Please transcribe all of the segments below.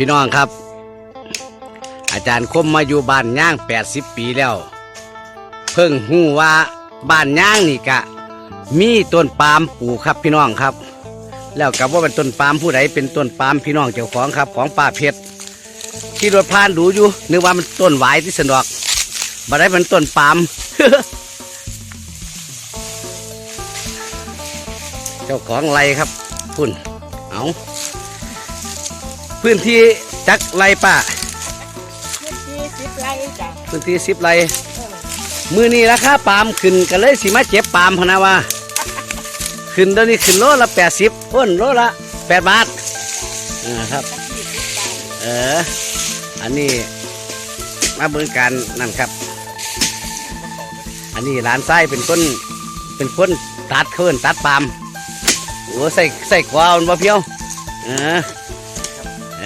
พี่น้องครับ อาจารย์คมมาอยู่บ้านย่าง 80 ปีแล้ว เพิ่งหูว่าบ้านย่างนี่กะ มีต้นปาล์มปลูกครับพี่น้องครับ แล้วกับว่าเป็นต้นปาล์มผู้ใดเป็นต้นปาล์มพี่น้องเจ้าของครับ ของป้าเพชรที่รถพานดูอยู่นึกว่ามันต้นหวายที่สนอกบ่ได้เป็นต้นปาล์มเจ้าของไรครับพุ่นเอา พื้นที่จักไรป้ายี่สิบไร่จ้ะพื้นที่สิบไรเออมือนี้ราคาปาล์มขึ้นกันเลยสิมาเจ็บปาล์มพะนะว่าขึ้นตอนนี้ขึ้นโลละแปดสิบอ้นโลละแปดบาทนะครับยี่สิบบาทเออ อันนี้มาเบิ่งการนั่นครับ อันนี้หลานไส้เป็นคนเป็นคนตัดเขินตัดปาล์มโอ้ใส่ใส่ขวามันบ่เพียว เออเ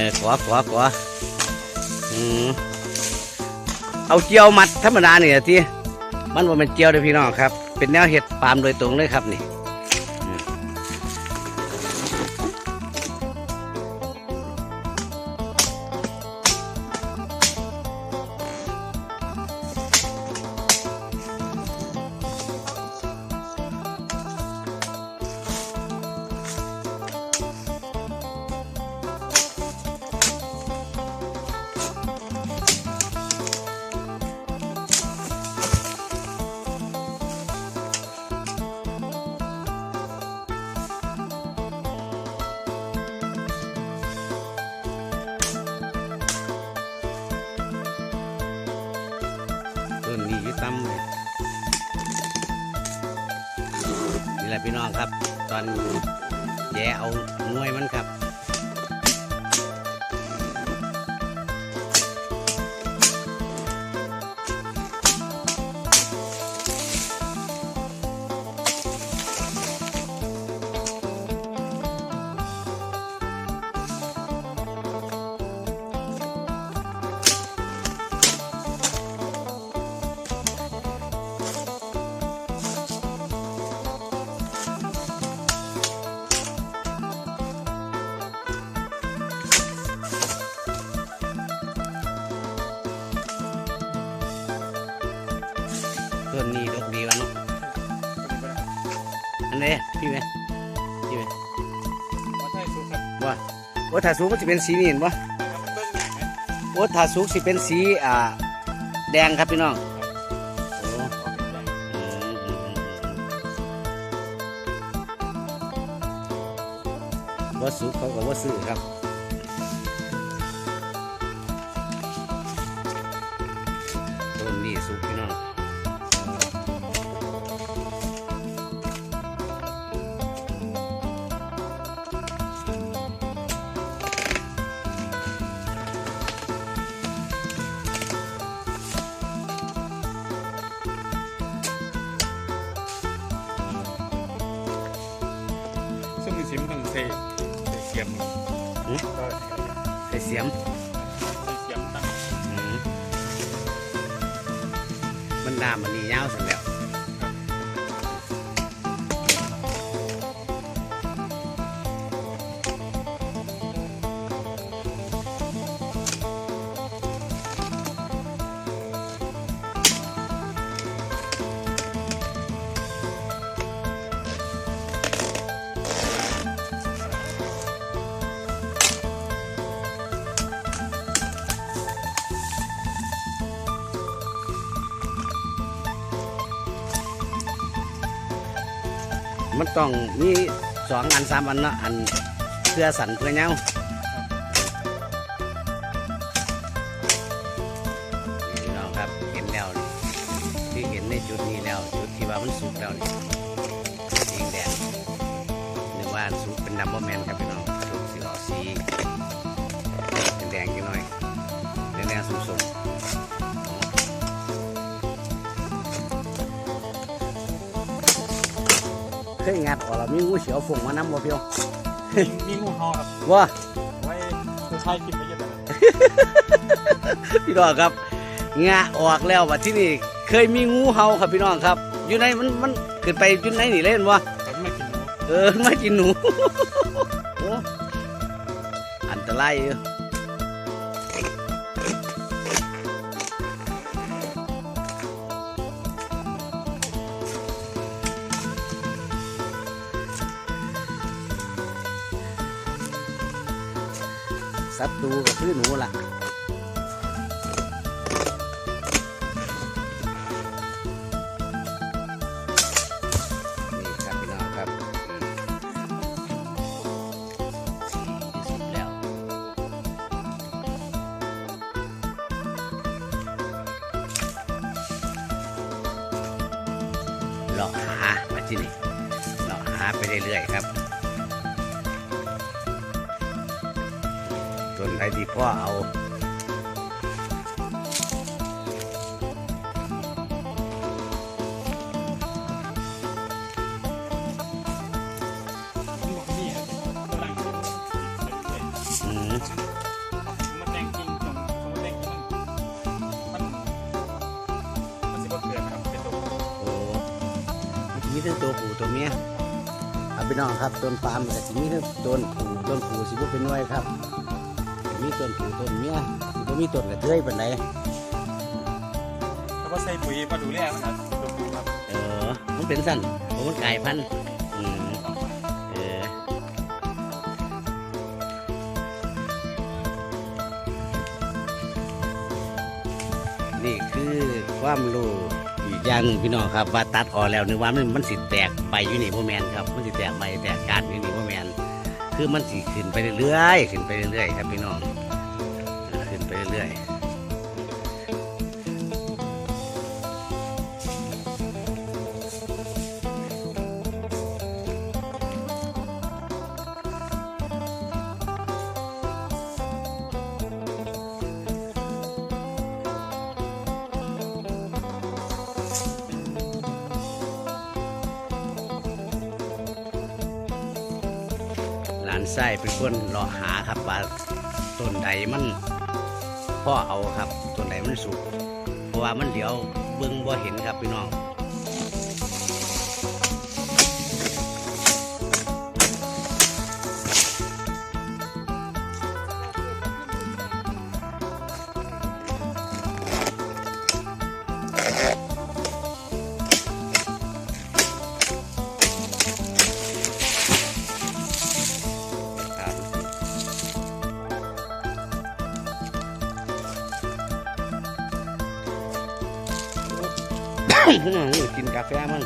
ออขวาขวาขวาอืมเอาเจียวมัดธรรมดาเนี่ยที่มันว่าเป็นเจียวเลยพี่น้องครับ เป็นแนวเห็ดปาล์มโดยตรงเลยครับนี่ ต้นนี้ยึดตั้มเลยนี่แหละพี่น้องครับ ตอนแย่เอางวยมันครับ อันนี้พี่ไหมพี่ไหมว่าใช่สุกครับว่าโอ้ถ้าสูงมันจะเป็นสีนี่เห็นปะเบิ้งหนังนะโอ้ถ้าสูงสิเป็นสีอ่าแดงครับพี่น้องโอ้อืมอืมอืมอืมว่าสูงเขาก็ว่าซื้อครับ สิมต้องเทเสียมหือก็ใส่เสียมเสียมตั้งอืมมันดามันนี่ยาวสุดแล้ว มันต้องมีสองอันสามอันเนาะอันเพื่อสันเพื่อเงานี่พี่น้องครับเห็นแล้วนี่ที่เห็นในจุดนี้แล้ว จุดที่ว่ามันสุกแล้วนี่สีแดงนึกว่าสุกเป็นดับเบิลแมนครับพี่น้องสุกสีออกสีแดงกี่หน่อยแดงสุ่ม เคยงัดออกแล้วมีงูเขียวฝงมานำบ่เพียวมีมีงูเห่าครับว่าไว้คือใช้กินไปเยอะเลยพี่น้องครับงาออกแล้วว่าที่นี่เคยมีงูเห่าครับพี่น้องครับ อยู่ในมันมันขึ้นไปอยู่ในนี่เล่นวะผมไม่กินหนูเออมากินหนูโอ้อันตรายอยู่ ศัตรูก็คือหนูล่ะนี่ครับพี่น้องครับอืมที่สุดแล้วเลาะหามาที่นี่เลาะหาไปเรื่อยๆครับ ส่วนใดที่พ่อเอามันบอกนี่อะตัวหลังเป็นเป็นอืมมันแดงจริงตรงตรงแดงจริงมันมันสิบ่เกิดครับเป็นตัวโอ้มีทั้งตัวผู้ตัวเมียเอาพี่น้องครับต้นปาล์มก็สิมีทั้งต้นผู้ต้นผู้สิบ่เป็นหน่วยครับสิ มีต้นผู้ต้นเมียสิบ่มีต้นกระเทยปานใดแล้วก็ใส่ปุ๋ยมาดูแลมันนะเป็นตัวครับเออ มันเป็นสั้นเพราะมันกลายพันธุ์อืมเออนี่คือความรู้อีกอย่างหนึ่งพี่น้องครับ ว่าตัดออกแล้วนึกว่ามันมันสิแตกใบอยู่นี่พ่แมนครับ มันสิแตกใบแตกการอยู่นี่พ่แมนคือมันสิขึ้นไปเรื่อยๆขึ้นไปเรื่อยๆครับพี่น้องเออขึ้นไป เรื่อยๆหลานไส้เป็นคนเลาะหาครับว่าต้นใดมัน พ่อเอาครับตัวไหนมันสูงเพราะว่ามันเดี๋ยวเบิ้งบ่เห็นครับพี่น้อง กินกาแฟมั้ง